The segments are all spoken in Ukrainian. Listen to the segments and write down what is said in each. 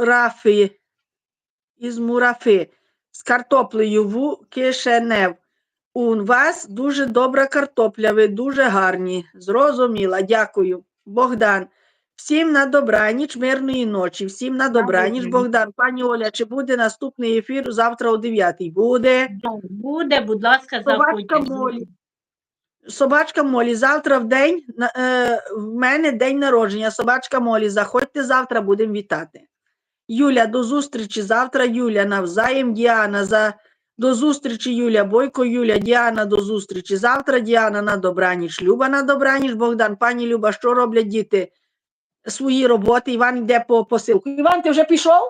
мурафи. Із мурафи. З картоплею в Кишенев. У вас дуже добра картопля, ви дуже гарні. Зрозуміла, дякую. Богдан. Всім на добраніч, мирної ночі. Всім на добраніч. Богдан. Пані Оля, чи буде наступний ефір завтра о 9 Буде. Буде, будь ласка, Собачка заходьте. Молі. Собачка Молі, завтра в день е, в мене день народження. Собачка Молі, заходьте завтра, будемо вітати. Юля, до зустрічі завтра. Юля, навзаєм Діана. За... До зустрічі, Юля, Бойко, Юля, Діана, до зустрічі. Завтра Діана на добраніч. Люба на добраніч, Богдан. Пані Люба, що роблять діти? Свої роботи. Іван йде по посилку. Іван, ти вже пішов?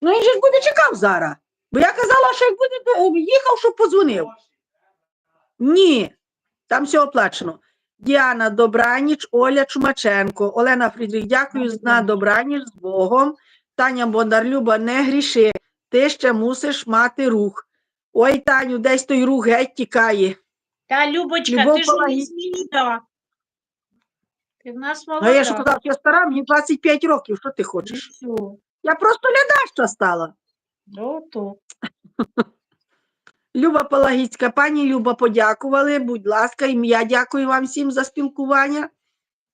Ну він же ж буде чекав зараз. Бо я казала, що як буде їхав, щоб подзвонив. Ні, там все оплачено. Діана Добраніч, Оля Чумаченко, Олена Фрідріх, дякую на добраніч з Богом. Таня Бондар, Люба, не гріши, ти ще мусиш мати рух. Ой, Таню, десь той рух геть тікає. Та, Любочка, Любов ти ж Палагі- нас. Ти в нас Ну, я ж сказав, я стара, мені 25 років, що ти хочеш? Все. Я просто лядаща стала. Ну, то. Люба Палагіцька, пані Люба, подякували. Будь ласка, і я дякую вам всім за спілкування.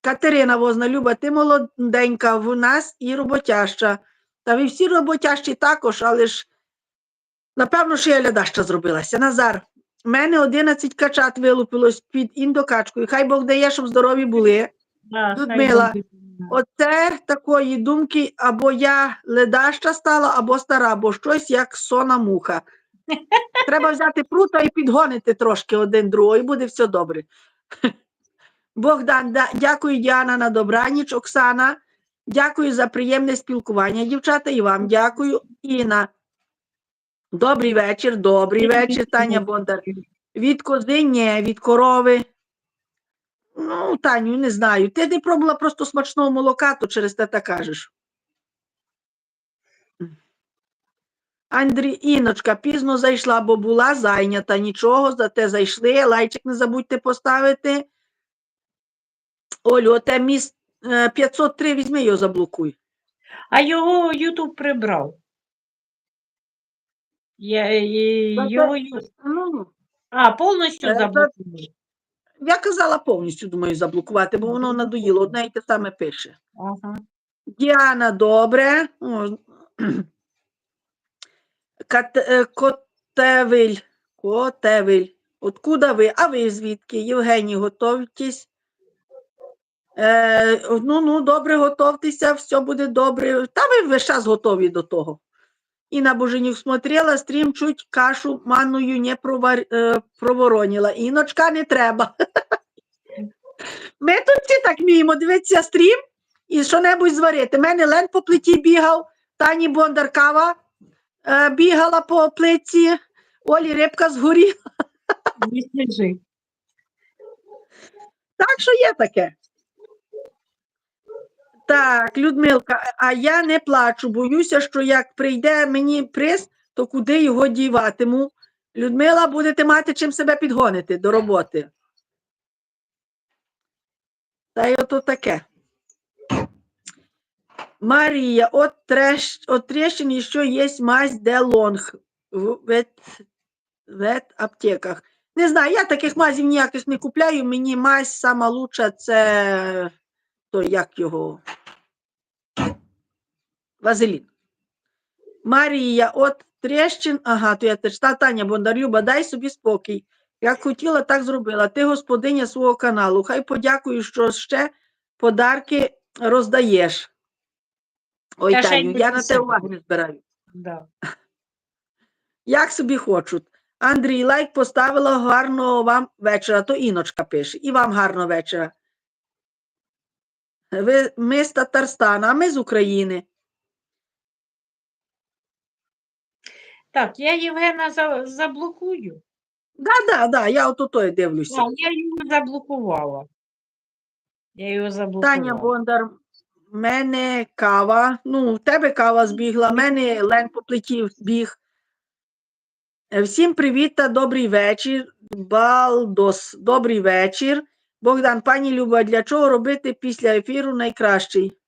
Катерина Возна, Люба, ти молоденька в нас і роботяща. Та ви всі роботящі також, але ж напевно, що я лядаща зробилася. Назар, в мене 11 качат вилупилось під індокачкою. Хай Бог дає, щоб здорові були. Да, Людмила. Оце такої думки, або я ледаща стала, або стара, бо щось як сона муха. Треба взяти прута і підгонити трошки один другого, і буде все добре. Богдан, да, дякую, Діана, на добраніч. Оксана, дякую за приємне спілкування. Дівчата, і вам дякую. Інна. Добрий вечір, добрий вечір, Таня Бондар. Від кози, ні, від корови. Ну, Таню, не знаю. Ти не пробувала просто смачного молока, то через те так кажеш. Іночка, пізно зайшла, бо була зайнята. Нічого, зате зайшли. Лайчик не забудьте поставити. Олю, оте міс е, 503, візьми його заблокуй. А його Ютуб прибрав. Я, е, його, Ну, а, повністю це- я казала повністю, думаю, заблокувати, бо воно надоїло. Одне і те саме пише. Ага. Діана, добре. О, е, Котевиль. Котевиль. Откуда ви? А ви звідки? Євгеній, готуйтесь. Е, ну, ну, добре, готовтеся, все буде добре. Та ви весь час готові до того. Інна Боженюк смотрела стрім, чуть кашу манною не провар, е, проворонила. Іночка не треба. Ми тут всі так вміємо дивитися стрім і що-небудь зварити. У мене Лен по плиті бігав, Тані Бондар кава е, бігала по плитці, Олі рибка згоріла. Так що є таке. Так, Людмилка, а я не плачу, боюся, що як прийде мені приз, то куди його діватиму? Людмила, будете мати чим себе підгонити до роботи. Та й ото таке. Марія, от, треш, от трещині, що є мазь де лонг в вет, вет аптеках. Не знаю, я таких мазів ніяких не купляю. Мені мазь сама лучша це то як його. Вазелін. Марія, от трещин. Ага, то я теж та Таня Бондарюба, дай собі спокій. Як хотіла, так зробила. Ти господиня свого каналу. Хай подякую, що ще подарки роздаєш. Ой, Та ще й Таню, я на те уваги не збираю. Да. Як собі хочуть. Андрій, лайк поставила гарного вам вечора. То Іночка пише. І вам гарного вечора. Ви, ми з Татарстана, а ми з України. Так, я Євгена за, заблокую. Да, да, да, я ото той дивлюся. А, я його заблокувала. Я його заблокувала. Таня Бондар, в мене кава. Ну, в тебе кава збігла, в мене лен по плиті збіг. Е, Всім привіт та добрий вечір. Балдос, добрий вечір. Богдан, пані Люба, для чого робити після ефіру найкращий?